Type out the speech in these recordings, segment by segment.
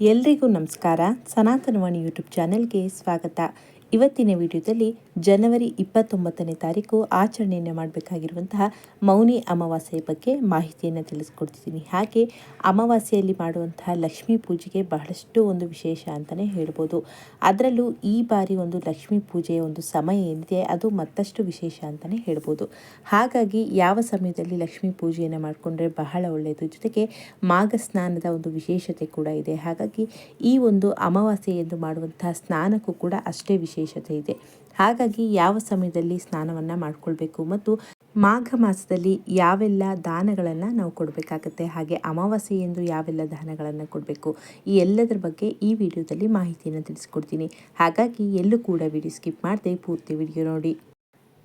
ಎಲ್ರಿಗೂ ನಮಸ್ಕಾರ. ಸನಾತನವಾಣಿ ಯೂಟ್ಯೂಬ್ ಚಾನೆಲ್ಗೆ ಸ್ವಾಗತ. ಇವತ್ತಿನ ವಿಡಿಯೋದಲ್ಲಿ ಜನವರಿ ಇಪ್ಪತ್ತೊಂಬತ್ತನೇ ತಾರೀಕು ಆಚರಣೆಯನ್ನು ಮಾಡಬೇಕಾಗಿರುವಂತಹ ಮೌನಿ ಅಮಾವಾಸ್ಯೆ ಬಗ್ಗೆ ಮಾಹಿತಿಯನ್ನು ತಿಳಿಸ್ಕೊಡ್ತಿದ್ದೀನಿ. ಹಾಗೆ ಅಮಾವಾಸ್ಯೆಯಲ್ಲಿ ಮಾಡುವಂತಹ ಲಕ್ಷ್ಮೀ ಪೂಜೆಗೆ ಬಹಳಷ್ಟು ಒಂದು ವಿಶೇಷ ಅಂತಲೇ ಹೇಳ್ಬೋದು. ಅದರಲ್ಲೂ ಈ ಬಾರಿ ಒಂದು ಲಕ್ಷ್ಮೀ ಪೂಜೆಯ ಒಂದು ಸಮಯ ಏನಿದೆ ಅದು ಮತ್ತಷ್ಟು ವಿಶೇಷ ಅಂತಲೇ ಹೇಳ್ಬೋದು. ಹಾಗಾಗಿ ಯಾವ ಸಮಯದಲ್ಲಿ ಲಕ್ಷ್ಮೀ ಪೂಜೆಯನ್ನು ಮಾಡಿಕೊಂಡ್ರೆ ಬಹಳ ಒಳ್ಳೆಯದು? ಜೊತೆಗೆ ಮಾಘ ಸ್ನಾನದ ಒಂದು ವಿಶೇಷತೆ ಕೂಡ ಇದೆ. ಹಾಗಾಗಿ ಈ ಒಂದು ಅಮಾವಾಸ್ಯೆ ಎಂದು ಮಾಡುವಂತಹ ಸ್ನಾನಕ್ಕೂ ಕೂಡ ಅಷ್ಟೇ ವಿಶೇಷತೆ ಇದೆ. ಹಾಗಾಗಿ ಯಾವ ಸಮಯದಲ್ಲಿ ಸ್ನಾನವನ್ನು ಮಾಡಿಕೊಳ್ಬೇಕು ಮತ್ತು ಮಾಘ ಮಾಸದಲ್ಲಿ ಯಾವೆಲ್ಲ ದಾನಗಳನ್ನು ನಾವು ಕೊಡಬೇಕಾಗತ್ತೆ, ಹಾಗೆ ಅಮಾವಾಸ್ಯೆ ಎಂದು ಯಾವೆಲ್ಲ ದಾನಗಳನ್ನು ಕೊಡಬೇಕು, ಈ ಎಲ್ಲದರ ಬಗ್ಗೆ ಈ ವಿಡಿಯೋದಲ್ಲಿ ಮಾಹಿತಿಯನ್ನು ತಿಳಿಸ್ಕೊಡ್ತೀನಿ. ಹಾಗಾಗಿ ಎಲ್ಲೂ ಕೂಡ ವಿಡಿಯೋ ಸ್ಕಿಪ್ ಮಾಡದೆ ಪೂರ್ತಿ ವಿಡಿಯೋ ನೋಡಿ.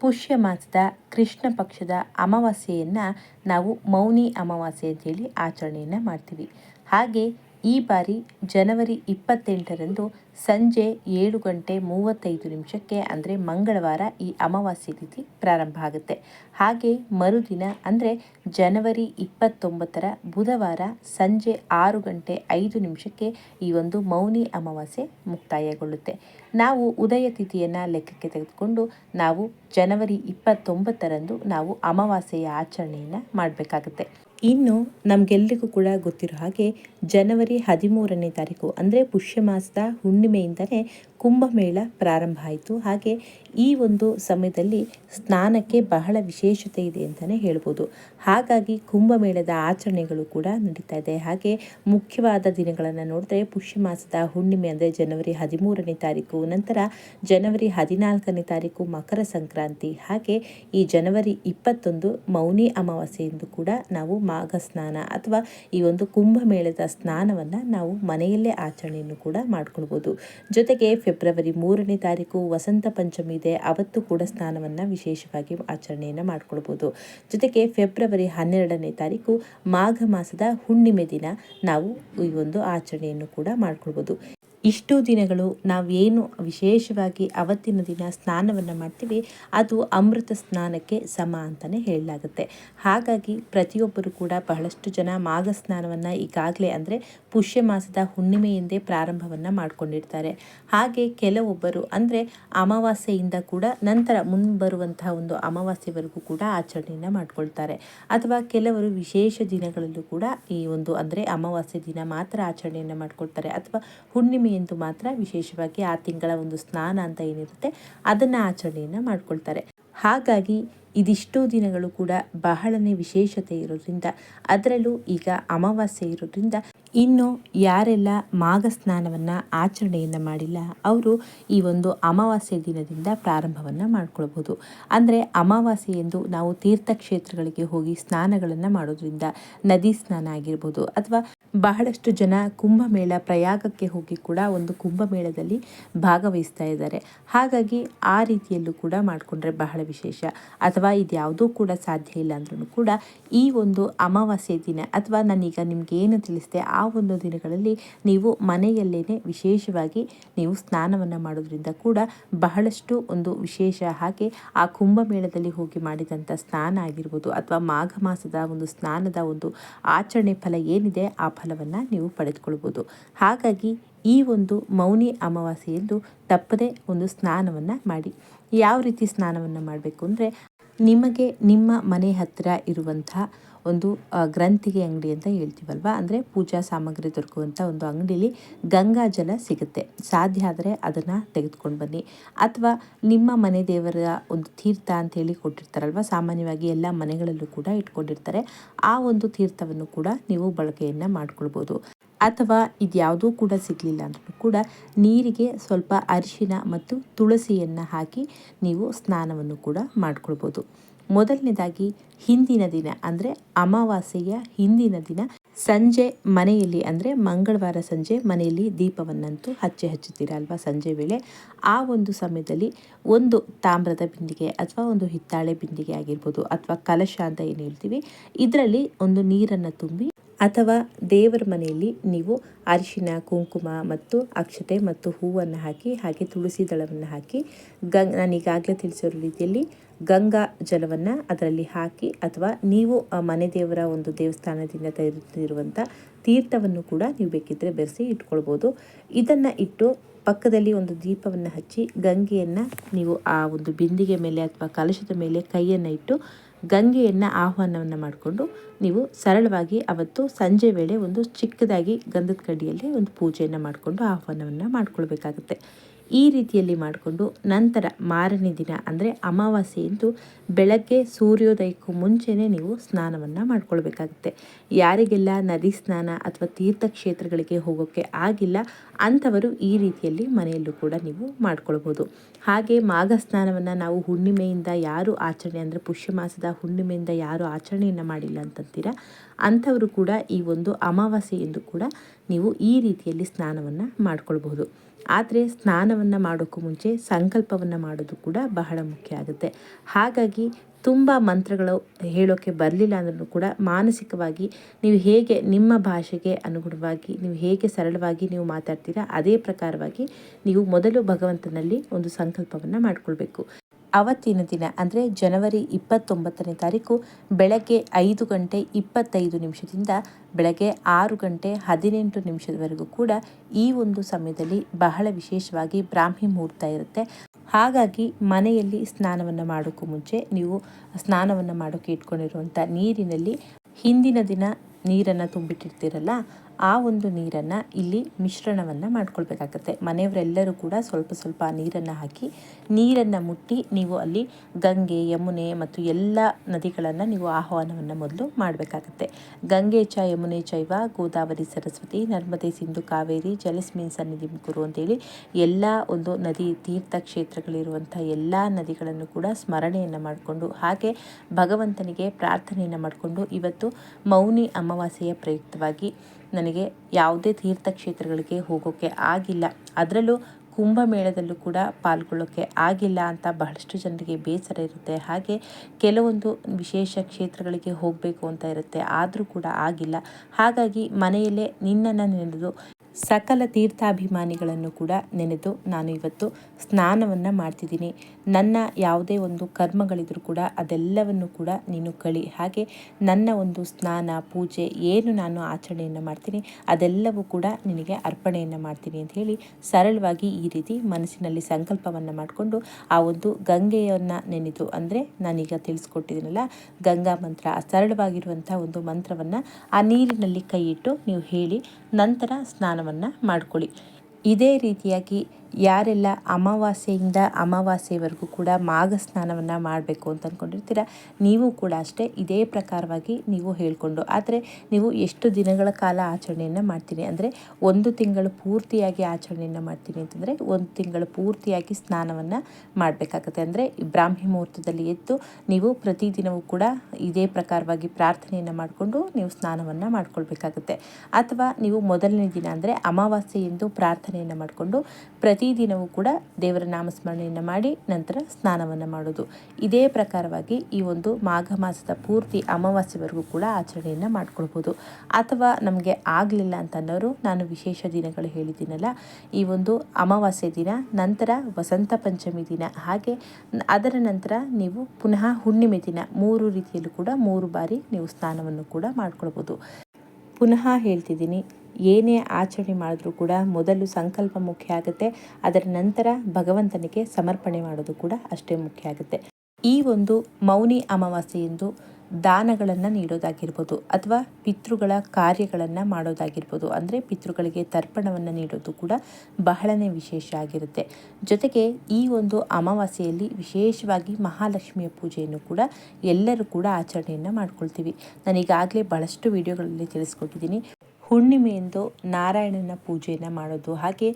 ಪುಷ್ಯ ಮಾಸದ ಕೃಷ್ಣ ಪಕ್ಷದ ಅಮಾವಾಸ್ಯೆಯನ್ನು ನಾವು ಮೌನಿ ಅಮಾವಾಸ್ಯೆ ಅಂತೇಳಿ ಆಚರಣೆಯನ್ನು ಮಾಡ್ತೀವಿ. ಹಾಗೆ ಈ ಬಾರಿ ಜನವರಿ ಇಪ್ಪತ್ತೆಂಟರಂದು ಸಂಜೆ ಏಳು ಗಂಟೆ ಮೂವತ್ತೈದು ನಿಮಿಷಕ್ಕೆ, ಅಂದರೆ ಮಂಗಳವಾರ ಈ ಅಮಾವಾಸ್ಯೆ ತಿಥಿ ಪ್ರಾರಂಭ ಆಗುತ್ತೆ. ಹಾಗೆ ಮರುದಿನ, ಅಂದರೆ ಜನವರಿ ಇಪ್ಪತ್ತೊಂಬತ್ತರ ಬುಧವಾರ ಸಂಜೆ ಆರು ಗಂಟೆ ಐದು ನಿಮಿಷಕ್ಕೆ ಈ ಒಂದು ಮೌನಿ ಅಮಾವಾಸ್ಯೆ ಮುಕ್ತಾಯಗೊಳ್ಳುತ್ತೆ. ನಾವು ಉದಯ ತಿಥಿಯನ್ನು ಲೆಕ್ಕಕ್ಕೆ ತೆಗೆದುಕೊಂಡು ನಾವು ಜನವರಿ ಇಪ್ಪತ್ತೊಂಬತ್ತರಂದು ನಾವು ಅಮಾವಾಸ್ಯೆಯ ಆಚರಣೆಯನ್ನು ಮಾಡಬೇಕಾಗುತ್ತೆ. ಇನ್ನು ನಮಗೆಲ್ಲರಿಗೂ ಕೂಡ ಗೊತ್ತಿರೋ ಹಾಗೆ ಜನವರಿ ಹದಿಮೂರನೇ ತಾರೀಕು ಅಂದರೆ ಪುಷ್ಯ ಮಾಸದ ಹುಣ್ಣಿಮೆಯಿಂದಲೇ ಕುಂಭಮೇಳ ಪ್ರಾರಂಭ ಆಯಿತು. ಹಾಗೆ ಈ ಒಂದು ಸಮಯದಲ್ಲಿ ಸ್ನಾನಕ್ಕೆ ಬಹಳ ವಿಶೇಷತೆ ಇದೆ ಅಂತಲೇ ಹೇಳ್ಬೋದು. ಹಾಗಾಗಿ ಕುಂಭಮೇಳದ ಆಚರಣೆಗಳು ಕೂಡ ನಡೀತಾ ಇದೆ. ಹಾಗೆ ಮುಖ್ಯವಾದ ದಿನಗಳನ್ನು ನೋಡಿದ್ರೆ ಪುಷ್ಯ ಮಾಸದ ಹುಣ್ಣಿಮೆ ಅಂದರೆ ಜನವರಿ ಹದಿಮೂರನೇ ತಾರೀಕು, ನಂತರ ಜನವರಿ ಹದಿನಾಲ್ಕನೇ ತಾರೀಕು ಮಕರ ಸಂಕ್ರಾಂತಿ, ಹಾಗೆ ಈ ಜನವರಿ ಇಪ್ಪತ್ತೊಂದು ಮೌನಿ ಅಮಾವಾಸ್ಯೆ ಎಂದು ಕೂಡ ನಾವು ಮಾಘ ಸ್ನಾನ ಅಥವಾ ಈ ಒಂದು ಕುಂಭಮೇಳದ ಸ್ನಾನವನ್ನು ನಾವು ಮನೆಯಲ್ಲೇ ಆಚರಣೆಯನ್ನು ಕೂಡ ಮಾಡ್ಕೊಳ್ಬೋದು. ಜೊತೆಗೆ ಮೂರನೇ ತಾರೀಕು ವಸಂತ ಪಂಚಮಿ ಇದೆ. ಅವತ್ತು ಕೂಡ ಸ್ನಾನವನ್ನು ವಿಶೇಷವಾಗಿ ಆಚರಣೆಯನ್ನು ಮಾಡ್ಕೊಳ್ಬೋದು. ಜೊತೆಗೆ ಫೆಬ್ರವರಿ ಹನ್ನೆರಡನೇ ತಾರೀಕು ಮಾಘ ಮಾಸದ ಹುಣ್ಣಿಮೆ ದಿನ ನಾವು ಈ ಒಂದು ಆಚರಣೆಯನ್ನು ಕೂಡ ಮಾಡ್ಕೊಳ್ಬೋದು. ಇಷ್ಟು ದಿನಗಳು ನಾವೇನು ವಿಶೇಷವಾಗಿ ಅವತ್ತಿನ ದಿನ ಸ್ನಾನವನ್ನು ಮಾಡ್ತೀವಿ, ಅದು ಅಮೃತ ಸ್ನಾನಕ್ಕೆ ಸಮ ಅಂತಲೇ ಹೇಳಲಾಗುತ್ತೆ. ಹಾಗಾಗಿ ಪ್ರತಿಯೊಬ್ಬರು ಕೂಡ ಬಹಳಷ್ಟು ಜನ ಮಾಘ ಸ್ನಾನವನ್ನು ಈಗಾಗಲೇ ಅಂದರೆ ಪುಷ್ಯ ಮಾಸದ ಹುಣ್ಣಿಮೆಯಿಂದೇ ಪ್ರಾರಂಭವನ್ನು ಮಾಡಿಕೊಂಡಿರ್ತಾರೆ. ಹಾಗೆ ಕೆಲವೊಬ್ಬರು ಅಂದರೆ ಅಮಾವಾಸ್ಯೆಯಿಂದ ಕೂಡ ನಂತರ ಮುಂಬರುವಂತಹ ಒಂದು ಅಮಾವಾಸ್ಯೆವರೆಗೂ ಕೂಡ ಆಚರಣೆಯನ್ನು ಮಾಡಿಕೊಳ್ತಾರೆ. ಅಥವಾ ಕೆಲವರು ವಿಶೇಷ ದಿನಗಳಲ್ಲೂ ಕೂಡ ಈ ಒಂದು ಅಂದರೆ ಅಮಾವಾಸ್ಯೆ ದಿನ ಮಾತ್ರ ಆಚರಣೆಯನ್ನು ಮಾಡ್ಕೊಳ್ತಾರೆ. ಅಥವಾ ಹುಣ್ಣಿಮೆ ಎಂದು ಮಾತ್ರ ವಿಶೇಷವಾಗಿ ಆ ತಿಂಗಳ ಒಂದು ಸ್ನಾನ ಅಂತ ಏನಿರುತ್ತೆ, ಅದನ್ನು ಆಚರಣೆಯನ್ನು ಮಾಡ್ಕೊಳ್ತಾರೆ. ಹಾಗಾಗಿ ಇದಿಷ್ಟು ದಿನಗಳು ಕೂಡ ಬಹಳನೇ ವಿಶೇಷತೆ ಇರೋದ್ರಿಂದ, ಅದರಲ್ಲೂ ಈಗ ಅಮಾವಾಸ್ಯೆ ಇರೋದ್ರಿಂದ ಇನ್ನು ಯಾರೆಲ್ಲ ಮಾಘ ಸ್ನಾನವನ್ನು ಆಚರಣೆಯನ್ನು ಮಾಡಿಲ್ಲ, ಅವರು ಈ ಒಂದು ಅಮಾವಾಸ್ಯೆ ದಿನದಿಂದ ಪ್ರಾರಂಭವನ್ನು ಮಾಡಿಕೊಳ್ಬೋದು ಅಂದರೆ ಅಮಾವಾಸ್ಯೆ ಎಂದು ನಾವು ತೀರ್ಥಕ್ಷೇತ್ರಗಳಿಗೆ ಹೋಗಿ ಸ್ನಾನಗಳನ್ನು ಮಾಡೋದ್ರಿಂದ ನದಿ ಸ್ನಾನ ಆಗಿರ್ಬೋದು ಅಥವಾ ಬಹಳಷ್ಟು ಜನ ಕುಂಭಮೇಳ ಪ್ರಯಾಗಕ್ಕೆ ಹೋಗಿ ಕೂಡ ಒಂದು ಕುಂಭಮೇಳದಲ್ಲಿ ಭಾಗವಹಿಸ್ತಾ ಇದ್ದಾರೆ. ಹಾಗಾಗಿ ಆ ರೀತಿಯಲ್ಲೂ ಕೂಡ ಮಾಡಿಕೊಂಡ್ರೆ ಬಹಳ ವಿಶೇಷ. ಅಥವಾ ಇದ್ಯಾವುದೂ ಕೂಡ ಸಾಧ್ಯ ಇಲ್ಲ ಅಂದ್ರೂ ಕೂಡ ಈ ಒಂದು ಅಮಾವಾಸ್ಯೆ ದಿನ ಅಥವಾ ನಾನೀಗ ನಿಮ್ಗೆ ಏನು ತಿಳಿಸಿದೆ ಆ ಒಂದು ದಿನಗಳಲ್ಲಿ ನೀವು ಮನೆಯಲ್ಲೇ ವಿಶೇಷವಾಗಿ ನೀವು ಸ್ನಾನವನ್ನು ಮಾಡೋದ್ರಿಂದ ಕೂಡ ಬಹಳಷ್ಟು ಒಂದು ವಿಶೇಷ ಹಾಗೆ ಆ ಕುಂಭಮೇಳದಲ್ಲಿ ಹೋಗಿ ಮಾಡಿದಂಥ ಸ್ನಾನ ಆಗಿರ್ಬೋದು ಅಥವಾ ಮಾಘ ಮಾಸದ ಒಂದು ಸ್ನಾನದ ಒಂದು ಆಚರಣೆ ಫಲ ಏನಿದೆ ಆ ಫಲವನ್ನು ನೀವು ಪಡೆದುಕೊಳ್ಬೋದು. ಹಾಗಾಗಿ ಈ ಒಂದು ಮೌನಿ ಅಮಾವಾಸ್ಯೆಯಂದು ತಪ್ಪದೇ ಒಂದು ಸ್ನಾನವನ್ನು ಮಾಡಿ. ಯಾವ ರೀತಿ ಸ್ನಾನವನ್ನು ಮಾಡಬೇಕು ಅಂದರೆ ನಿಮಗೆ ನಿಮ್ಮ ಮನೆ ಹತ್ತಿರ ಇರುವಂತಹ ಒಂದು ಗ್ರಂಥಿಗೆ ಅಂಗಡಿ ಅಂತ ಹೇಳ್ತೀವಲ್ವ? ಅಂದರೆ ಪೂಜಾ ಸಾಮಗ್ರಿ ದೊರಕುವಂಥ ಒಂದು ಅಂಗಡಿಲಿ ಗಂಗಾ ಜಲ ಸಿಗುತ್ತೆ. ಸಾಧ್ಯ ಆದರೆ ಅದನ್ನು ತೆಗೆದುಕೊಂಡು ಬನ್ನಿ. ಅಥವಾ ನಿಮ್ಮ ಮನೆ ದೇವರ ಒಂದು ತೀರ್ಥ ಅಂತ ಹೇಳಿ ಕೊಟ್ಟಿರ್ತಾರಲ್ವ? ಸಾಮಾನ್ಯವಾಗಿ ಎಲ್ಲ ಮನೆಗಳಲ್ಲೂ ಕೂಡ ಇಟ್ಕೊಂಡಿರ್ತಾರೆ. ಆ ಒಂದು ತೀರ್ಥವನ್ನು ಕೂಡ ನೀವು ಬಳಕೆಯನ್ನು ಮಾಡ್ಕೊಳ್ಬೋದು. ಅಥವಾ ಇದ್ಯಾವುದೂ ಕೂಡ ಸಿಗಲಿಲ್ಲ ಅಂದ್ರೂ ಕೂಡ ನೀರಿಗೆ ಸ್ವಲ್ಪ ಅರಿಶಿನ ಮತ್ತು ತುಳಸಿಯನ್ನು ಹಾಕಿ ನೀವು ಸ್ನಾನವನ್ನು ಕೂಡ ಮಾಡ್ಕೊಳ್ಬೋದು. ಮೊದಲನೇದಾಗಿ ಹಿಂದಿನ ದಿನ, ಅಂದರೆ ಅಮಾವಾಸ್ಯೆಯ ಹಿಂದಿನ ದಿನ, ಸಂಜೆ ಮನೆಯಲ್ಲಿ, ಅಂದರೆ ಮಂಗಳವಾರ ಸಂಜೆ ಮನೆಯಲ್ಲಿ ದೀಪವನ್ನಂತೂ ಹಚ್ಚಿ ಹಚ್ಚುತ್ತೀರ ಅಲ್ವಾ ಸಂಜೆ ವೇಳೆ? ಆ ಒಂದು ಸಮಯದಲ್ಲಿ ಒಂದು ತಾಮ್ರದ ಬಿಂದಿಗೆ ಅಥವಾ ಒಂದು ಹಿತ್ತಾಳೆ ಬಿಂದಿಗೆ ಆಗಿರ್ಬೋದು, ಅಥವಾ ಕಲಶ ಅಂತ ಏನು ಹೇಳ್ತೀವಿ, ಇದರಲ್ಲಿ ಒಂದು ನೀರನ್ನು ತುಂಬಿ, ಅಥವಾ ದೇವರ ಮನೆಯಲ್ಲಿ ನೀವು ಅರಿಶಿನ, ಕುಂಕುಮ ಮತ್ತು ಅಕ್ಷತೆ ಮತ್ತು ಹೂವನ್ನು ಹಾಕಿ, ಹಾಗೆ ತುಳಸಿ ದಳವನ್ನು ಹಾಕಿ, ಗಂಗ್ ನಾನು ಈಗಾಗಲೇ ತಿಳಿಸಿರೋ ರೀತಿಯಲ್ಲಿ ಗಂಗಾ ಜಲವನ್ನು ಅದರಲ್ಲಿ ಹಾಕಿ ಅಥವಾ ನೀವು ಆ ಮನೆ ದೇವರ ಒಂದು ದೇವಸ್ಥಾನದಿಂದ ತೆಗೆದಿರುವಂಥ ತೀರ್ಥವನ್ನು ಕೂಡ ನೀವು ಬೇಕಿದ್ದರೆ ಬೆರೆಸಿ ಇಟ್ಕೊಳ್ಬೋದು. ಇದನ್ನು ಇಟ್ಟು ಪಕ್ಕದಲ್ಲಿ ಒಂದು ದೀಪವನ್ನು ಹಚ್ಚಿ ಗಂಗೆಯನ್ನು ನೀವು ಆ ಒಂದು ಬಿಂದಿಗೆ ಮೇಲೆ ಅಥವಾ ಕಲಶದ ಮೇಲೆ ಕೈಯನ್ನು ಇಟ್ಟು ಗಂಗೆಯನ್ನು ಆಹ್ವಾನವನ್ನು ಮಾಡಿಕೊಂಡು ನೀವು ಸರಳವಾಗಿ ಅವತ್ತು ಸಂಜೆ ವೇಳೆ ಒಂದು ಚಿಕ್ಕದಾಗಿ ಗಂಧದ ಕಡಿಯಲ್ಲಿ ಒಂದು ಪೂಜೆಯನ್ನು ಮಾಡಿಕೊಂಡು ಆಹ್ವಾನವನ್ನು ಮಾಡ್ಕೊಳ್ಬೇಕಾಗುತ್ತೆ. ಈ ರೀತಿಯಲ್ಲಿ ಮಾಡಿಕೊಂಡು ನಂತರ ಮಾರನೇ ದಿನ ಅಂದರೆ ಅಮಾವಾಸ್ಯೆಯಂದು ಬೆಳಗ್ಗೆ ಸೂರ್ಯೋದಯಕ್ಕೂ ಮುಂಚೆನೇ ನೀವು ಸ್ನಾನವನ್ನು ಮಾಡ್ಕೊಳ್ಬೇಕಾಗುತ್ತೆ. ಯಾರಿಗೆಲ್ಲ ನದಿ ಸ್ನಾನ ಅಥವಾ ತೀರ್ಥಕ್ಷೇತ್ರಗಳಿಗೆ ಹೋಗೋಕ್ಕೆ ಆಗಿಲ್ಲ, ಅಂಥವರು ಈ ರೀತಿಯಲ್ಲಿ ಮನೆಯಲ್ಲೂ ಕೂಡ ನೀವು ಮಾಡ್ಕೊಳ್ಬೋದು. ಹಾಗೆ ಮಾಘ ಸ್ನಾನವನ್ನು ನಾವು ಹುಣ್ಣಿಮೆಯಿಂದ ಯಾರು ಆಚರಣೆ ಅಂದರೆ ಪುಷ್ಯ ಮಾಸದ ಹುಣ್ಣಿಮೆಯಿಂದ ಯಾರು ಆಚರಣೆಯನ್ನು ಮಾಡಿಲ್ಲ ಅಂತಂತೀರ? ಅಂಥವರು ಕೂಡ ಈ ಒಂದು ಅಮಾವಾಸ್ಯೆ ಎಂದು ಕೂಡ ನೀವು ಈ ರೀತಿಯಲ್ಲಿ ಸ್ನಾನವನ್ನು ಮಾಡ್ಕೊಳ್ಬಹುದು. ಆದರೆ ಸ್ನಾನವನ್ನು ಮಾಡೋಕ್ಕೂ ಮುಂಚೆ ಸಂಕಲ್ಪವನ್ನು ಮಾಡೋದು ಕೂಡ ಬಹಳ ಮುಖ್ಯ ಆಗುತ್ತೆ. ಹಾಗಾಗಿ ತುಂಬ ಮಂತ್ರಗಳು ಹೇಳೋಕ್ಕೆ ಬರಲಿಲ್ಲ ಅಂದ್ರೂ ಕೂಡ ಮಾನಸಿಕವಾಗಿ ನೀವು ಹೇಗೆ ನಿಮ್ಮ ಭಾಷೆಗೆ ಅನುಗುಣವಾಗಿ, ನೀವು ಹೇಗೆ ಸರಳವಾಗಿ ನೀವು ಮಾತಾಡ್ತೀರಾ ಅದೇ ಪ್ರಕಾರವಾಗಿ ನೀವು ಮೊದಲು ಭಗವಂತನಲ್ಲಿ ಒಂದು ಸಂಕಲ್ಪವನ್ನು ಮಾಡಿಕೊಳ್ಬೇಕು. ಅವತ್ತಿನ ದಿನ, ಅಂದರೆ ಜನವರಿ ಇಪ್ಪತ್ತೊಂಬತ್ತನೇ ತಾರೀಕು ಬೆಳಗ್ಗೆ ಐದು ಗಂಟೆ ಇಪ್ಪತ್ತೈದು ನಿಮಿಷದಿಂದ ಬೆಳಗ್ಗೆ ಆರು ಗಂಟೆ ಹದಿನೆಂಟು ನಿಮಿಷದವರೆಗೂ ಕೂಡ ಈ ಒಂದು ಸಮಯದಲ್ಲಿ ಬಹಳ ವಿಶೇಷವಾಗಿ ಬ್ರಾಹ್ಮಿ ಮುಹೂರ್ತ ಇರುತ್ತೆ. ಹಾಗಾಗಿ ಮನೆಯಲ್ಲಿ ಸ್ನಾನವನ್ನು ಮಾಡೋಕ್ಕೂ ಮುಂಚೆ ನೀವು ಸ್ನಾನವನ್ನು ಮಾಡೋಕ್ಕೆ ಇಟ್ಕೊಂಡಿರುವಂಥ ನೀರಿನಲ್ಲಿ ಹಿಂದಿನ ದಿನ ನೀರನ್ನು ತುಂಬಿಟ್ಟಿರ್ತೀರಲ್ಲ ಆ ಒಂದು ನೀರನ್ನು ಇಲ್ಲಿ ಮಿಶ್ರಣವನ್ನು ಮಾಡ್ಕೊಳ್ಬೇಕಾಗತ್ತೆ. ಮನೆಯವರೆಲ್ಲರೂ ಕೂಡ ಸ್ವಲ್ಪ ಸ್ವಲ್ಪ ನೀರನ್ನು ಹಾಕಿ, ನೀರನ್ನು ಮುಟ್ಟಿ ನೀವು ಅಲ್ಲಿ ಗಂಗೆ, ಯಮುನೆ ಮತ್ತು ಎಲ್ಲ ನದಿಗಳನ್ನು ನೀವು ಆಹ್ವಾನವನ್ನು ಮೊದಲು ಮಾಡಬೇಕಾಗತ್ತೆ. ಗಂಗೆ ಚ, ಯಮುನೆ ಚೈವ, ಗೋದಾವರಿ, ಸರಸ್ವತಿ, ನರ್ಮದೆ, ಸಿಂಧು, ಕಾವೇರಿ, ಜಲಸ್ಮಿನ್ ಸನ್ನಿಧಿ ಗುರು ಅಂತೇಳಿ ಎಲ್ಲ ಒಂದು ನದಿ ತೀರ್ಥಕ್ಷೇತ್ರಗಳಿರುವಂಥ ಎಲ್ಲ ನದಿಗಳನ್ನು ಕೂಡ ಸ್ಮರಣೆಯನ್ನು ಮಾಡಿಕೊಂಡು, ಹಾಗೆ ಭಗವಂತನಿಗೆ ಪ್ರಾರ್ಥನೆಯನ್ನು ಮಾಡಿಕೊಂಡು ಇವತ್ತು ಮೌನಿ ಅಮಾವಾಸ್ಯೆಯ ಪ್ರಯುಕ್ತವಾಗಿ ನನಗೆ ಯಾವುದೇ ತೀರ್ಥಕ್ಷೇತ್ರಗಳಿಗೆ ಹೋಗೋಕ್ಕೆ ಆಗಿಲ್ಲ. ಅದರಲ್ಲೂ ಕುಂಭಮೇಳದಲ್ಲೂ ಕೂಡ ಪಾಲ್ಗೊಳ್ಳೋಕ್ಕೆ ಆಗಿಲ್ಲ ಅಂತ ಬಹಳಷ್ಟು ಜನರಿಗೆ ಬೇಸರ ಇರುತ್ತೆ. ಹಾಗೆ ಕೆಲವೊಂದು ವಿಶೇಷ ಕ್ಷೇತ್ರಗಳಿಗೆ ಹೋಗಬೇಕು ಅಂತ ಇರುತ್ತೆ. ಆದರೂ ಕೂಡ ಆಗಿಲ್ಲ. ಹಾಗಾಗಿ ಮನೆಯಲ್ಲೇ ನಿನ್ನನ್ನು ನೆನೆದು ಸಕಲ ತೀರ್ಥಾಭಿಮಾನಿಗಳನ್ನು ಕೂಡ ನೆನೆದು ನಾನು ಇವತ್ತು ಸ್ನಾನವನ್ನು ಮಾಡ್ತಿದ್ದೀನಿ. ನನ್ನ ಯಾವುದೇ ಒಂದು ಕರ್ಮಗಳಿದ್ರೂ ಕೂಡ ಅದೆಲ್ಲವನ್ನು ಕೂಡ ನೀನು ಕಳಿ. ಹಾಗೆ ನನ್ನ ಒಂದು ಸ್ನಾನ, ಪೂಜೆ, ಏನು ನಾನು ಆಚರಣೆಯನ್ನು ಮಾಡ್ತೀನಿ, ಅದೆಲ್ಲವೂ ಕೂಡ ನಿನಗೆ ಅರ್ಪಣೆಯನ್ನು ಮಾಡ್ತೀನಿ ಅಂತ ಹೇಳಿ ಸರಳವಾಗಿ ಈ ರೀತಿ ಮನಸ್ಸಿನಲ್ಲಿ ಸಂಕಲ್ಪವನ್ನು ಮಾಡಿಕೊಂಡು ಆ ಒಂದು ಗಂಗೆಯನ್ನು ನೆನೆದು, ಅಂದರೆ ನಾನೀಗ ತಿಳಿಸ್ಕೊಟ್ಟಿದ್ದೀನಲ್ಲ, ಗಂಗಾ ಮಂತ್ರ ಸರಳವಾಗಿರುವಂಥ ಒಂದು ಮಂತ್ರವನ್ನು ಆ ನೀರಿನಲ್ಲಿ ಕೈ ಇಟ್ಟು ನೀವು ಹೇಳಿ ನಂತರ ಸ್ನಾನವನ್ನು ಮಾಡ್ಕೊಳ್ಳಿ. ಇದೇ ರೀತಿಯಾಗಿ ಯಾರೆಲ್ಲ ಅಮಾವಾಸ್ಯೆಯಿಂದ ಅಮಾವಾಸ್ಯೆವರೆಗೂ ಕೂಡ ಮಾಘ ಸ್ನಾನವನ್ನು ಮಾಡಬೇಕು ಅಂತ ಅಂದ್ಕೊಂಡಿರ್ತೀರ ನೀವು ಕೂಡ ಅಷ್ಟೇ ಇದೇ ಪ್ರಕಾರವಾಗಿ ನೀವು ಹೇಳಿಕೊಂಡು, ಆದರೆ ನೀವು ಎಷ್ಟು ದಿನಗಳ ಕಾಲ ಆಚರಣೆಯನ್ನು ಮಾಡ್ತೀನಿ ಅಂದರೆ ಒಂದು ತಿಂಗಳು ಪೂರ್ತಿಯಾಗಿ ಆಚರಣೆಯನ್ನು ಮಾಡ್ತೀನಿ ಅಂತಂದರೆ ಒಂದು ತಿಂಗಳು ಪೂರ್ತಿಯಾಗಿ ಸ್ನಾನವನ್ನು ಮಾಡಬೇಕಾಗತ್ತೆ. ಅಂದರೆ ಬ್ರಾಹ್ಮಿ ಮುಹೂರ್ತದಲ್ಲಿ ಎದ್ದು ನೀವು ಪ್ರತಿದಿನವೂ ಕೂಡ ಇದೇ ಪ್ರಕಾರವಾಗಿ ಪ್ರಾರ್ಥನೆಯನ್ನು ಮಾಡಿಕೊಂಡು ನೀವು ಸ್ನಾನವನ್ನು ಮಾಡ್ಕೊಳ್ಬೇಕಾಗತ್ತೆ. ಅಥವಾ ನೀವು ಮೊದಲನೇ ದಿನ ಅಂದರೆ ಅಮಾವಾಸ್ಯೆ ಎಂದು ಪ್ರಾರ್ಥನೆಯನ್ನು ಮಾಡಿಕೊಂಡು ಪ್ರತಿದಿನವೂ ಕೂಡ ದೇವರ ನಾಮಸ್ಮರಣೆಯನ್ನು ಮಾಡಿ ನಂತರ ಸ್ನಾನವನ್ನು ಮಾಡೋದು. ಇದೇ ಪ್ರಕಾರವಾಗಿ ಈ ಒಂದು ಮಾಘ ಮಾಸದ ಪೂರ್ತಿ ಅಮಾವಾಸ್ಯವರೆಗೂ ಕೂಡ ಆಚರಣೆಯನ್ನು ಮಾಡ್ಕೊಳ್ಬೋದು. ಅಥವಾ ನಮಗೆ ಆಗಲಿಲ್ಲ ಅಂತಂದವರು ನಾನು ವಿಶೇಷ ದಿನಗಳು ಹೇಳಿದ್ದೀನಲ್ಲ, ಈ ಒಂದು ಅಮಾವಾಸ್ಯೆ ದಿನ, ನಂತರ ವಸಂತ ಪಂಚಮಿ ದಿನ, ಹಾಗೆ ಅದರ ನಂತರ ನೀವು ಪುನಃ ಹುಣ್ಣಿಮೆ ದಿನ, ಮೂರು ರೀತಿಯಲ್ಲೂ ಕೂಡ ಮೂರು ಬಾರಿ ನೀವು ಸ್ನಾನವನ್ನು ಕೂಡ ಮಾಡ್ಕೊಳ್ಬೋದು. ಪುನಃ ಹೇಳ್ತಿದ್ದೀನಿ ಏನೇ ಆಚರಣೆ ಮಾಡಿದ್ರೂ ಕೂಡ ಮೊದಲು ಸಂಕಲ್ಪ ಮುಖ್ಯ ಆಗುತ್ತೆ, ಅದರ ನಂತರ ಭಗವಂತನಿಗೆ ಸಮರ್ಪಣೆ ಮಾಡೋದು ಕೂಡ ಅಷ್ಟೇ ಮುಖ್ಯ ಆಗುತ್ತೆ. ಈ ಒಂದು ಮೌನಿ ಅಮಾವಾಸ್ಯೆಯೆಂದು ದಾನಗಳನ್ನು ನೀಡೋದಾಗಿರ್ಬೋದು ಅಥವಾ ಪಿತೃಗಳ ಕಾರ್ಯಗಳನ್ನು ಮಾಡೋದಾಗಿರ್ಬೋದು, ಅಂದರೆ ಪಿತೃಗಳಿಗೆ ತರ್ಪಣವನ್ನು ನೀಡೋದು ಕೂಡ ಬಹಳನೇ ವಿಶೇಷ ಆಗಿರುತ್ತೆ. ಜೊತೆಗೆ ಈ ಒಂದು ಅಮಾವಾಸ್ಯೆಯಲ್ಲಿ ವಿಶೇಷವಾಗಿ ಮಹಾಲಕ್ಷ್ಮಿಯ ಪೂಜೆಯನ್ನು ಕೂಡ ಎಲ್ಲರೂ ಕೂಡ ಆಚರಣೆಯನ್ನು ಮಾಡ್ಕೊಳ್ತೀವಿ. ನಾನು ಈಗಾಗಲೇ ಬಹಳಷ್ಟು ವಿಡಿಯೋಗಳಲ್ಲಿ ತಿಳಿಸ್ಕೊಟ್ಟಿದ್ದೀನಿ. ಹುಣ್ಣಿಮೆಯಂದು ನಾರಾಯಣನ ಪೂಜೆಯನ್ನು ಮಾಡೋದು. ಹಾಗೆ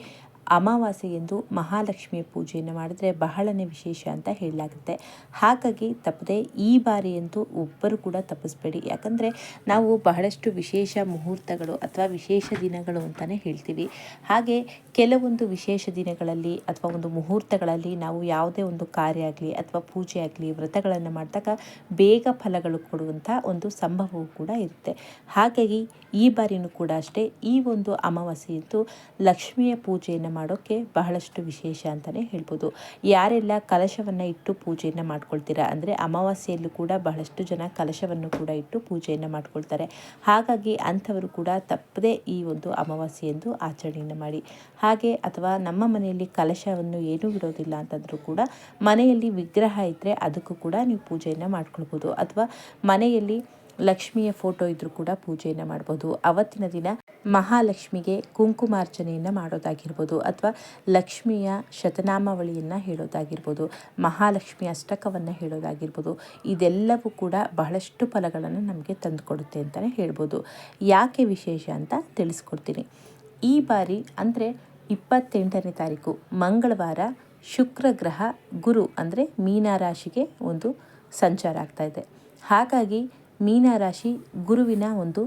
ಅಮಾವಾಸ್ಯೆಯಂದು ಮಹಾಲಕ್ಷ್ಮಿಯ ಪೂಜೆಯನ್ನು ಮಾಡಿದರೆ ಬಹಳನೇ ವಿಶೇಷ ಅಂತ ಹೇಳಲಾಗುತ್ತೆ. ಹಾಗಾಗಿ ತಪ್ಪದೆ ಈ ಬಾರಿಯಂತೂ ಒಬ್ಬರು ಕೂಡ ತಪ್ಪಿಸ್ಬೇಡಿ. ಯಾಕಂದರೆ ನಾವು ಬಹಳಷ್ಟು ವಿಶೇಷ ಮುಹೂರ್ತಗಳು ಅಥವಾ ವಿಶೇಷ ದಿನಗಳು ಅಂತಲೇ ಹೇಳ್ತೀವಿ. ಹಾಗೆ ಕೆಲವೊಂದು ವಿಶೇಷ ದಿನಗಳಲ್ಲಿ ಅಥವಾ ಒಂದು ಮುಹೂರ್ತಗಳಲ್ಲಿ ನಾವು ಯಾವುದೇ ಒಂದು ಕಾರ್ಯ ಆಗಲಿ ಅಥವಾ ಪೂಜೆ ಆಗಲಿ ವ್ರತಗಳನ್ನು ಮಾಡಿದಾಗ ಬೇಗ ಫಲಗಳು ಕೊಡುವಂಥ ಒಂದು ಸಂಭವವೂ ಕೂಡ ಇರುತ್ತೆ. ಹಾಗಾಗಿ ಈ ಬಾರಿನೂ ಕೂಡ ಅಷ್ಟೇ. ಈ ಒಂದು ಅಮಾವಾಸ್ಯೆಯಂತೂ ಲಕ್ಷ್ಮಿಯ ಪೂಜೆಯನ್ನು ಮಾಡೋಕ್ಕೆ ಬಹಳಷ್ಟು ವಿಶೇಷ ಅಂತಲೇ ಹೇಳ್ಬೋದು. ಯಾರೆಲ್ಲ ಕಲಶವನ್ನು ಇಟ್ಟು ಪೂಜೆಯನ್ನು ಮಾಡ್ಕೊಳ್ತೀರಾ? ಅಂದರೆ ಅಮಾವಾಸ್ಯೆಯಲ್ಲೂ ಕೂಡ ಬಹಳಷ್ಟು ಜನ ಕಲಶವನ್ನು ಕೂಡ ಇಟ್ಟು ಪೂಜೆಯನ್ನು ಮಾಡ್ಕೊಳ್ತಾರೆ. ಹಾಗಾಗಿ ಅಂಥವರು ಕೂಡ ತಪ್ಪದೇ ಈ ಒಂದು ಅಮಾವಾಸ್ಯೆಯಂದು ಆಚರಣೆಯನ್ನು ಮಾಡಿ. ಹಾಗೆ ಅಥವಾ ನಮ್ಮ ಮನೆಯಲ್ಲಿ ಕಲಶವನ್ನು ಏನೂ ಬಿಡೋದಿಲ್ಲ ಅಂತಂದರೂ ಕೂಡ ಮನೆಯಲ್ಲಿ ವಿಗ್ರಹ ಇದ್ದರೆ ಅದಕ್ಕೂ ಕೂಡ ನೀವು ಪೂಜೆಯನ್ನು ಮಾಡ್ಕೊಳ್ಬೋದು. ಅಥವಾ ಮನೆಯಲ್ಲಿ ಲಕ್ಷ್ಮಿಯ ಫೋಟೋ ಇದ್ದರೂ ಕೂಡ ಪೂಜೆಯನ್ನು ಮಾಡ್ಬೋದು. ಅವತ್ತಿನ ದಿನ ಮಹಾಲಕ್ಷ್ಮಿಗೆ ಕುಂಕುಮಾರ್ಚನೆಯನ್ನು ಮಾಡೋದಾಗಿರ್ಬೋದು ಅಥವಾ ಲಕ್ಷ್ಮಿಯ ಶತನಾಮಾವಳಿಯನ್ನು ಹೇಳೋದಾಗಿರ್ಬೋದು, ಮಹಾಲಕ್ಷ್ಮಿ ಅಷ್ಟಕವನ್ನು ಹೇಳೋದಾಗಿರ್ಬೋದು, ಇದೆಲ್ಲವೂ ಕೂಡ ಬಹಳಷ್ಟು ಫಲಗಳನ್ನು ನಮಗೆ ತಂದುಕೊಡುತ್ತೆ ಅಂತಲೇ ಹೇಳ್ಬೋದು. ಯಾಕೆ ವಿಶೇಷ ಅಂತ ತಿಳಿಸ್ಕೊಡ್ತೀನಿ. ಈ ಬಾರಿ ಅಂದರೆ ಇಪ್ಪತ್ತೆಂಟನೇ ತಾರೀಕು, ಮಂಗಳವಾರ ಶುಕ್ರ ಗ್ರಹ ಗುರು ಅಂದರೆ ಮೀನರಾಶಿಗೆ ಒಂದು ಸಂಚಾರ ಆಗ್ತಾ ಇದೆ. ಹಾಗಾಗಿ ಮೀನಾರಾಶಿ ಗುರುವಿನ ಒಂದು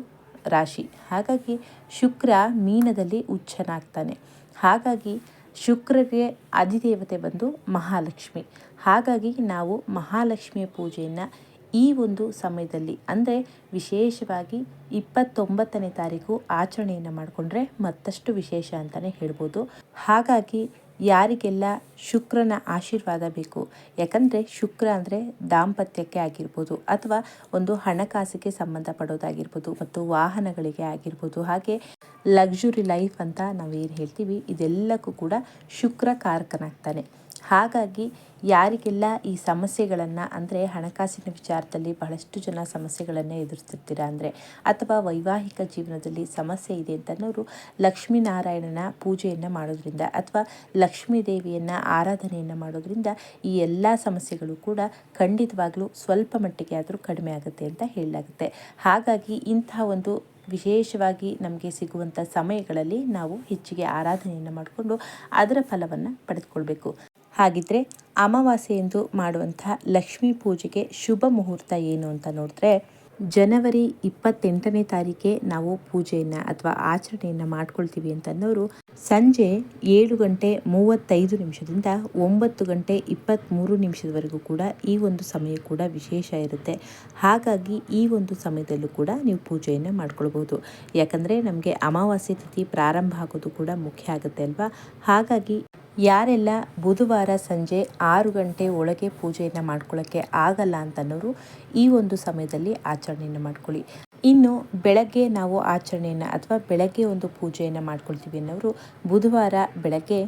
ರಾಶಿ. ಹಾಗಾಗಿ ಶುಕ್ರ ಮೀನದಲ್ಲಿ ಉಚ್ಚನಾಗ್ತಾನೆ. ಹಾಗಾಗಿ ಶುಕ್ರಗೆ ಅಧಿದೇವತೆ ಬಂದು ಮಹಾಲಕ್ಷ್ಮಿ. ಹಾಗಾಗಿ ನಾವು ಮಹಾಲಕ್ಷ್ಮಿಯ ಪೂಜೆಯನ್ನು ಈ ಒಂದು ಸಮಯದಲ್ಲಿ, ಅಂದರೆ ವಿಶೇಷವಾಗಿ ಇಪ್ಪತ್ತೊಂಬತ್ತನೇ ತಾರೀಕು ಆಚರಣೆಯನ್ನು ಮಾಡಿಕೊಂಡ್ರೆ ಮತ್ತಷ್ಟು ವಿಶೇಷ ಅಂತಲೇ ಹೇಳ್ಬೋದು. ಹಾಗಾಗಿ ಯಾರಿಗೆಲ್ಲ ಶುಕ್ರನ ಆಶೀರ್ವಾದ ಬೇಕು? ಯಾಕಂದರೆ ಶುಕ್ರ ಅಂದರೆ ದಾಂಪತ್ಯಕ್ಕೆ ಆಗಿರ್ಬೋದು ಅಥವಾ ಒಂದು ಹಣಕಾಸಿಗೆ ಸಂಬಂಧಪಡೋದಾಗಿರ್ಬೋದು ಮತ್ತು ವಾಹನಗಳಿಗೆ ಆಗಿರ್ಬೋದು. ಹಾಗೆ ಲಕ್ಸುರಿ ಲೈಫ್ ಅಂತ ನಾವು ಏನು ಹೇಳ್ತೀವಿ? ಇದೆಲ್ಲಕ್ಕೂ ಕೂಡ ಶುಕ್ರ ಕಾರಕನಾಗ್ತಾನೆ. ಹಾಗಾಗಿ ಯಾರಿಗೆಲ್ಲ ಈ ಸಮಸ್ಯೆಗಳನ್ನು ಅಂದರೆ ಹಣಕಾಸಿನ ವಿಚಾರದಲ್ಲಿ ಬಹಳಷ್ಟು ಜನ ಸಮಸ್ಯೆಗಳನ್ನು ಎದುರಿಸ್ತಿರ್ತೀರ ಅಂದರೆ ಅಥವಾ ವೈವಾಹಿಕ ಜೀವನದಲ್ಲಿ ಸಮಸ್ಯೆ ಇದೆ ಅಂತನೋರು ಲಕ್ಷ್ಮೀನಾರಾಯಣನ ಪೂಜೆಯನ್ನು ಮಾಡೋದ್ರಿಂದ ಅಥವಾ ಲಕ್ಷ್ಮೀ ದೇವಿಯನ್ನು ಆರಾಧನೆಯನ್ನು ಮಾಡೋದ್ರಿಂದ ಈ ಎಲ್ಲ ಸಮಸ್ಯೆಗಳು ಕೂಡ ಖಂಡಿತವಾಗ್ಲೂ ಸ್ವಲ್ಪ ಮಟ್ಟಿಗೆ ಆದರೂ ಕಡಿಮೆ ಆಗುತ್ತೆ ಅಂತ ಹೇಳಲಾಗುತ್ತೆ. ಹಾಗಾಗಿ ಇಂತಹ ಒಂದು ವಿಶೇಷವಾಗಿ ನಮಗೆ ಸಿಗುವಂಥ ಸಮಯಗಳಲ್ಲಿ ನಾವು ಹೆಚ್ಚಿಗೆ ಆರಾಧನೆಯನ್ನು ಮಾಡಿಕೊಂಡು ಅದರ ಫಲವನ್ನು ಪಡೆದುಕೊಳ್ಬೇಕು. ಹಾಗಿದ್ರೆ ಅಮಾವಾಸ್ಯೆಯಂದು ಮಾಡುವಂತಹ ಲಕ್ಷ್ಮೀ ಪೂಜೆಗೆ ಶುಭ ಮುಹೂರ್ತ ಏನು ಅಂತ ನೋಡಿದ್ರೆ ಜನವರಿ ಇಪ್ಪತ್ತೆಂಟನೇ ತಾರೀಕೆ ನಾವು ಪೂಜೆಯನ್ನು ಅಥವಾ ಆಚರಣೆಯನ್ನು ಮಾಡ್ಕೊಳ್ತೀವಿ ಅಂತಂದವರು ಸಂಜೆ ಏಳು ಗಂಟೆ ಮೂವತ್ತೈದು ನಿಮಿಷದಿಂದ ಒಂಬತ್ತು ಗಂಟೆ ಇಪ್ಪತ್ತ್ಮೂರು ನಿಮಿಷದವರೆಗೂ ಕೂಡ ಈ ಒಂದು ಸಮಯ ಕೂಡ ವಿಶೇಷ ಇರುತ್ತೆ. ಹಾಗಾಗಿ ಈ ಒಂದು ಸಮಯದಲ್ಲೂ ಕೂಡ ನೀವು ಪೂಜೆಯನ್ನು ಮಾಡ್ಕೊಳ್ಬೋದು. ಯಾಕಂದರೆ ನಮಗೆ ಅಮಾವಾಸ್ಯೆ ತಿಥಿ ಪ್ರಾರಂಭ ಆಗೋದು ಕೂಡ ಮುಖ್ಯ ಆಗುತ್ತೆ ಅಲ್ವಾ? ಹಾಗಾಗಿ ಯಾರೆಲ್ಲ ಬುಧವಾರ ಸಂಜೆ ಆರು ಗಂಟೆ ಒಳಗೆ ಪೂಜೆಯನ್ನು ಮಾಡ್ಕೊಳ್ಳೋಕ್ಕೆ ಆಗಲ್ಲ ಅಂತನೋರು ಈ ಒಂದು ಸಮಯದಲ್ಲಿ ಆಚರಣೆಯನ್ನು ಮಾಡ್ಕೊಳ್ಳಿ. ಇನ್ನು ಬೆಳಗ್ಗೆ ನಾವು ಆಚರಣೆಯನ್ನು ಅಥವಾ ಬೆಳಗ್ಗೆ ಒಂದು ಪೂಜೆಯನ್ನು ಮಾಡ್ಕೊಳ್ತೀವಿ ಅನ್ನೋರು ಬುಧವಾರ ಬೆಳಗ್ಗೆ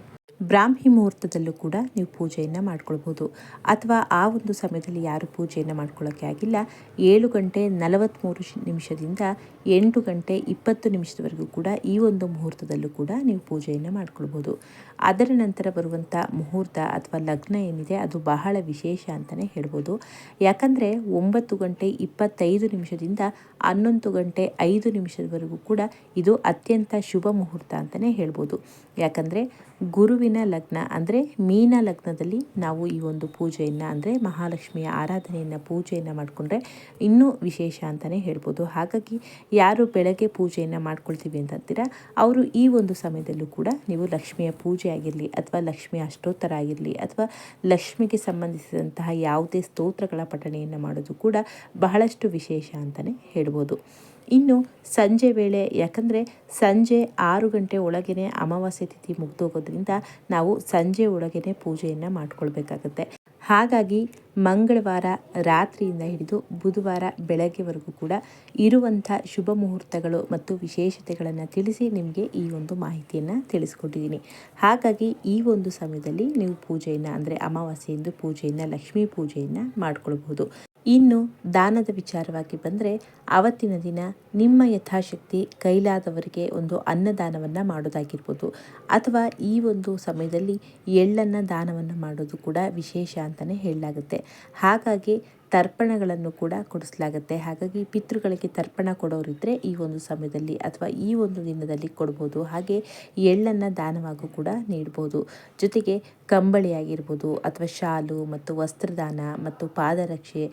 ಬ್ರಾಹ್ಮಿ ಮುಹೂರ್ತದಲ್ಲೂ ಕೂಡ ನೀವು ಪೂಜೆಯನ್ನು ಮಾಡ್ಕೊಳ್ಬೋದು. ಅಥವಾ ಆ ಒಂದು ಸಮಯದಲ್ಲಿ ಯಾರು ಪೂಜೆಯನ್ನು ಮಾಡ್ಕೊಳ್ಳೋಕ್ಕೆ ಆಗಿಲ್ಲ, ಏಳು ಗಂಟೆ ನಲವತ್ತ್ಮೂರು ನಿಮಿಷದಿಂದ ಎಂಟು ಗಂಟೆ ಇಪ್ಪತ್ತು ನಿಮಿಷದವರೆಗೂ ಕೂಡ ಈ ಒಂದು ಮುಹೂರ್ತದಲ್ಲೂ ಕೂಡ ನೀವು ಪೂಜೆಯನ್ನು ಮಾಡ್ಕೊಳ್ಬೋದು. ಅದರ ನಂತರ ಬರುವಂಥ ಮುಹೂರ್ತ ಅಥವಾ ಲಗ್ನ ಏನಿದೆ, ಅದು ಬಹಳ ವಿಶೇಷ ಅಂತಲೇ ಹೇಳ್ಬೋದು. ಯಾಕಂದರೆ ಒಂಬತ್ತು ಗಂಟೆ ಇಪ್ಪತ್ತೈದು ನಿಮಿಷದಿಂದ ಹನ್ನೊಂದು ಗಂಟೆ ಐದು ನಿಮಿಷದವರೆಗೂ ಕೂಡ ಇದು ಅತ್ಯಂತ ಶುಭ ಮುಹೂರ್ತ ಅಂತಲೇ ಹೇಳ್ಬೋದು. ಯಾಕಂದರೆ ಗುರುವಿನ ಲಗ್ನ ಅಂದರೆ ಮೀನ ಲಗ್ನದಲ್ಲಿ ನಾವು ಈ ಒಂದು ಪೂಜೆಯನ್ನು ಅಂದರೆ ಮಹಾಲಕ್ಷ್ಮಿಯ ಆರಾಧನೆಯನ್ನು ಪೂಜೆಯನ್ನು ಮಾಡಿಕೊಂಡ್ರೆ ಇನ್ನೂ ವಿಶೇಷ ಅಂತಲೇ ಹೇಳ್ಬೋದು. ಹಾಗಾಗಿ ಯಾರು ಬೆಳಗ್ಗೆ ಪೂಜೆಯನ್ನು ಮಾಡ್ಕೊಳ್ತೀವಿ ಅಂತಂತೀರ? ಅವರು ಈ ಒಂದು ಸಮಯದಲ್ಲೂ ಕೂಡ ನೀವು ಲಕ್ಷ್ಮಿಯ ಪೂಜೆ ಆಗಿರಲಿ ಅಥವಾ ಲಕ್ಷ್ಮಿಯ ಅಷ್ಟೋತ್ತರ ಆಗಿರಲಿ ಅಥವಾ ಲಕ್ಷ್ಮಿಗೆ ಸಂಬಂಧಿಸಿದಂತಹ ಯಾವುದೇ ಸ್ತೋತ್ರಗಳ ಪಠಣೆಯನ್ನು ಮಾಡೋದು ಕೂಡ ಬಹಳಷ್ಟು ವಿಶೇಷ ಅಂತಲೇ ಹೇಳ್ಬೋದು. ಇನ್ನು ಸಂಜೆ ವೇಳೆ, ಯಾಕಂದರೆ ಸಂಜೆ ಆರು ಗಂಟೆ ಒಳಗೇ ಅಮಾವಾಸ್ಯೆ ತಿಥಿ ಮುಗ್ದೋಗೋದ್ರಿಂದ ನಾವು ಸಂಜೆ ಒಳಗೇ ಪೂಜೆಯನ್ನು ಮಾಡ್ಕೊಳ್ಬೇಕಾಗತ್ತೆ. ಹಾಗಾಗಿ ಮಂಗಳವಾರ ರಾತ್ರಿಯಿಂದ ಹಿಡಿದು ಬುಧವಾರ ಬೆಳಗ್ಗೆವರೆಗೂ ಕೂಡ ಇರುವಂಥ ಶುಭ ಮುಹೂರ್ತಗಳು ಮತ್ತು ವಿಶೇಷತೆಗಳನ್ನು ತಿಳಿಸಿ ನಿಮಗೆ ಈ ಒಂದು ಮಾಹಿತಿಯನ್ನು ತಿಳಿಸ್ಕೊಟ್ಟಿದ್ದೀನಿ. ಹಾಗಾಗಿ ಈ ಒಂದು ಸಮಯದಲ್ಲಿ ನೀವು ಪೂಜೆಯನ್ನು, ಅಂದರೆ ಅಮಾವಾಸ್ಯೆಯಿಂದ ಪೂಜೆಯನ್ನು, ಲಕ್ಷ್ಮೀ ಪೂಜೆಯನ್ನು ಮಾಡ್ಕೊಳ್ಬಹುದು. ಇನ್ನು ದಾನದ ವಿಚಾರವಾಗಿ ಬಂದರೆ ಆವತ್ತಿನ ದಿನ ನಿಮ್ಮ ಯಥಾಶಕ್ತಿ ಕೈಲಾದವರಿಗೆ ಒಂದು ಅನ್ನದಾನವನ್ನು ಮಾಡೋದಾಗಿರ್ಬೋದು. ಅಥವಾ ಈ ಒಂದು ಸಮಯದಲ್ಲಿ ಎಳ್ಳನ್ನು ದಾನವನ್ನು ಮಾಡೋದು ಕೂಡ ವಿಶೇಷ ಅಂತಲೇ ಹೇಳಲಾಗುತ್ತೆ. ಹಾಗಾಗಿ ತರ್ಪಣಗಳನ್ನು ಕೂಡ ಕೊಡಿಸಲಾಗುತ್ತೆ. ಹಾಗಾಗಿ ಪಿತೃಗಳಿಗೆ ತರ್ಪಣ ಕೊಡೋರಿದ್ದರೆ ಈ ಒಂದು ಸಮಯದಲ್ಲಿ ಅಥವಾ ಈ ಒಂದು ದಿನದಲ್ಲಿ ಕೊಡ್ಬೋದು. ಹಾಗೆ ಎಳ್ಳನ್ನು ದಾನವಾಗೂ ಕೂಡ ನೀಡ್ಬೋದು. ಜೊತೆಗೆ ಕಂಬಳಿ ಆಗಿರ್ಬೋದು ಅಥವಾ ಶಾಲು ಮತ್ತು ವಸ್ತ್ರದಾನ ಮತ್ತು ಪಾದರಕ್ಷೆ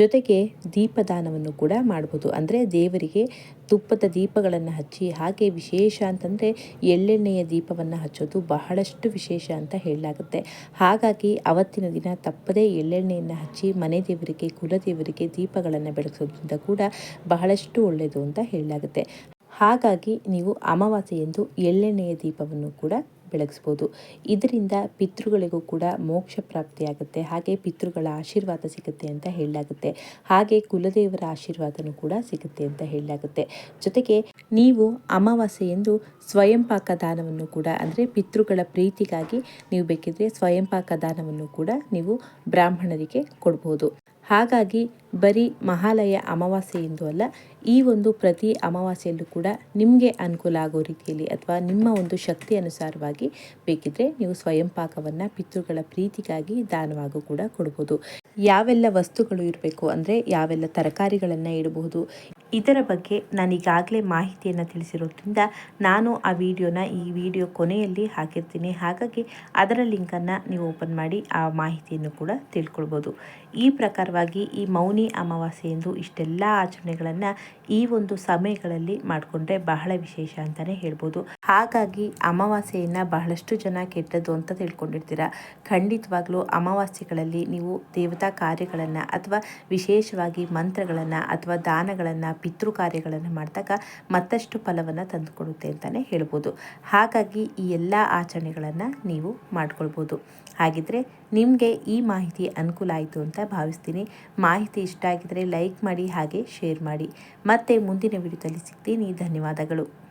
ಜೊತೆಗೆ ದೀಪದಾನವನ್ನು ಕೂಡ ಮಾಡ್ಬೋದು. ಅಂದರೆ ದೇವರಿಗೆ ತುಪ್ಪದ ದೀಪಗಳನ್ನು ಹಚ್ಚಿ, ಹಾಗೆ ವಿಶೇಷ ಅಂತಂದರೆ ಎಳ್ಳೆಣ್ಣೆಯ ದೀಪವನ್ನು ಹಚ್ಚೋದು ಬಹಳಷ್ಟು ವಿಶೇಷ ಅಂತ ಹೇಳಲಾಗುತ್ತೆ. ಹಾಗಾಗಿ ಅವತ್ತಿನ ದಿನ ತಪ್ಪದೇ ಎಳ್ಳೆಣ್ಣೆಯನ್ನು ಹಚ್ಚಿ ಮನೆ ದೇವರಿಗೆ, ಕುಲದೇವರಿಗೆ ದೀಪಗಳನ್ನು ಬೆಳಗಿಸೋದ್ರಿಂದ ಕೂಡ ಬಹಳಷ್ಟು ಒಳ್ಳೆಯದು ಅಂತ ಹೇಳಲಾಗುತ್ತೆ. ಹಾಗಾಗಿ ನೀವು ಅಮಾವಾಸ್ಯೆಯಂದು ಎಳ್ಳೆಣ್ಣೆಯ ದೀಪವನ್ನು ಕೂಡ ಬೆಳಗಿಸ್ಬೋದು ಇದರಿಂದ ಪಿತೃಗಳಿಗೂ ಕೂಡ ಮೋಕ್ಷ ಪ್ರಾಪ್ತಿಯಾಗುತ್ತೆ. ಹಾಗೆ ಪಿತೃಗಳ ಆಶೀರ್ವಾದ ಸಿಗುತ್ತೆ ಅಂತ ಹೇಳಲಾಗುತ್ತೆ. ಹಾಗೆ ಕುಲದೇವರ ಆಶೀರ್ವಾದನೂ ಕೂಡ ಸಿಗುತ್ತೆ ಅಂತ ಹೇಳಲಾಗುತ್ತೆ. ಜೊತೆಗೆ ನೀವು ಅಮಾವಾಸ್ಯೆಯೆಂದು ಎಂದು ಸ್ವಯಂಪಾಕ ದಾನವನ್ನು ಕೂಡ, ಅಂದರೆ ಪಿತೃಗಳ ಪ್ರೀತಿಗಾಗಿ ನೀವು ಬೇಕಿದ್ರೆ ಸ್ವಯಂಪಾಕ ದಾನವನ್ನು ಕೂಡ ನೀವು ಬ್ರಾಹ್ಮಣರಿಗೆ ಕೊಡ್ಬೋದು. ಹಾಗಾಗಿ ಬರೀ ಮಹಾಲಯ ಅಮಾವಾಸ್ಯೆ ಎಂದು ಅಲ್ಲ, ಈ ಒಂದು ಪ್ರತಿ ಅಮಾವಾಸ್ಯೆಯಲ್ಲೂ ಕೂಡ ನಿಮಗೆ ಅನುಕೂಲ ಆಗೋ ರೀತಿಯಲ್ಲಿ ಅಥವಾ ನಿಮ್ಮ ಒಂದು ಶಕ್ತಿ ಅನುಸಾರವಾಗಿ ಬೇಕಿದ್ರೆ ನೀವು ಸ್ವಯಂ ಪಾಕವನ್ನು ಪಿತೃಗಳ ಪ್ರೀತಿಗಾಗಿ ದಾನವಾಗೂ ಕೂಡ ಕೊಡ್ಬೋದು. ಯಾವೆಲ್ಲ ವಸ್ತುಗಳು ಇರಬೇಕು ಅಂದರೆ ಯಾವೆಲ್ಲ ತರಕಾರಿಗಳನ್ನು ಇಡಬಹುದು, ಇದರ ಬಗ್ಗೆ ನಾನೀಗಾಗಲೇ ಮಾಹಿತಿಯನ್ನು ತಿಳಿಸಿರೋದ್ರಿಂದ ನಾನು ಆ ವಿಡಿಯೋನ ಈ ವಿಡಿಯೋ ಕೊನೆಯಲ್ಲಿ ಹಾಕಿರ್ತೀನಿ. ಹಾಗಾಗಿ ಅದರ ಲಿಂಕನ್ನು ನೀವು ಓಪನ್ ಮಾಡಿ ಆ ಮಾಹಿತಿಯನ್ನು ಕೂಡ ತಿಳ್ಕೊಳ್ಬೋದು. ಈ ಪ್ರಕಾರವಾಗಿ ಈ ಮೌನಿ ಅಮಾವಾಸ್ಯೆ ಎಂದು ಇಷ್ಟೆಲ್ಲ ಆಚರಣೆಗಳನ್ನು ಈ ಒಂದು ಸಮಯಗಳಲ್ಲಿ ಮಾಡಿಕೊಂಡ್ರೆ ಬಹಳ ವಿಶೇಷ ಅಂತಲೇ ಹೇಳ್ಬೋದು. ಹಾಗಾಗಿ ಅಮಾವಾಸ್ಯೆಯನ್ನು ಬಹಳಷ್ಟು ಜನ ಕೆಟ್ಟದ್ದು ಅಂತ ತಿಳ್ಕೊಂಡಿರ್ತೀರ? ಖಂಡಿತವಾಗ್ಲೂ ಅಮಾವಾಸ್ಯೆಗಳಲ್ಲಿ ನೀವು ದೇವತಾ ಕಾರ್ಯಗಳನ್ನು ಅಥವಾ ವಿಶೇಷವಾಗಿ ಮಂತ್ರಗಳನ್ನು ಅಥವಾ ದಾನಗಳನ್ನು, ಪಿತೃ ಕಾರ್ಯಗಳನ್ನು ಮಾಡಿದಾಗ ಮತ್ತಷ್ಟು ಫಲವನ್ನು ತಂದುಕೊಡುತ್ತೆ ಅಂತಲೇ ಹೇಳ್ಬೋದು. ಹಾಗಾಗಿ ಈ ಎಲ್ಲ ಆಚರಣೆಗಳನ್ನು ನೀವು ಮಾಡ್ಕೊಳ್ಬೋದು. ಹಾಗಿದ್ರೆ ನಿಮಗೆ ಈ ಮಾಹಿತಿ ಅನುಕೂಲ ಆಯಿತು ಅಂತ ಭಾವಿಸ್ತೀನಿ. ಮಾಹಿತಿ ಇಷ್ಟ ಆಗಿದ್ರೆ ಲೈಕ್ ಮಾಡಿ ಹಾಗೆ ಶೇರ್ ಮಾಡಿ. ಮತ್ತೆ ಮುಂದಿನ ವಿಡಿಯೋದಲ್ಲಿ ಸಿಗ್ತೀನಿ. ಧನ್ಯವಾದಗಳು.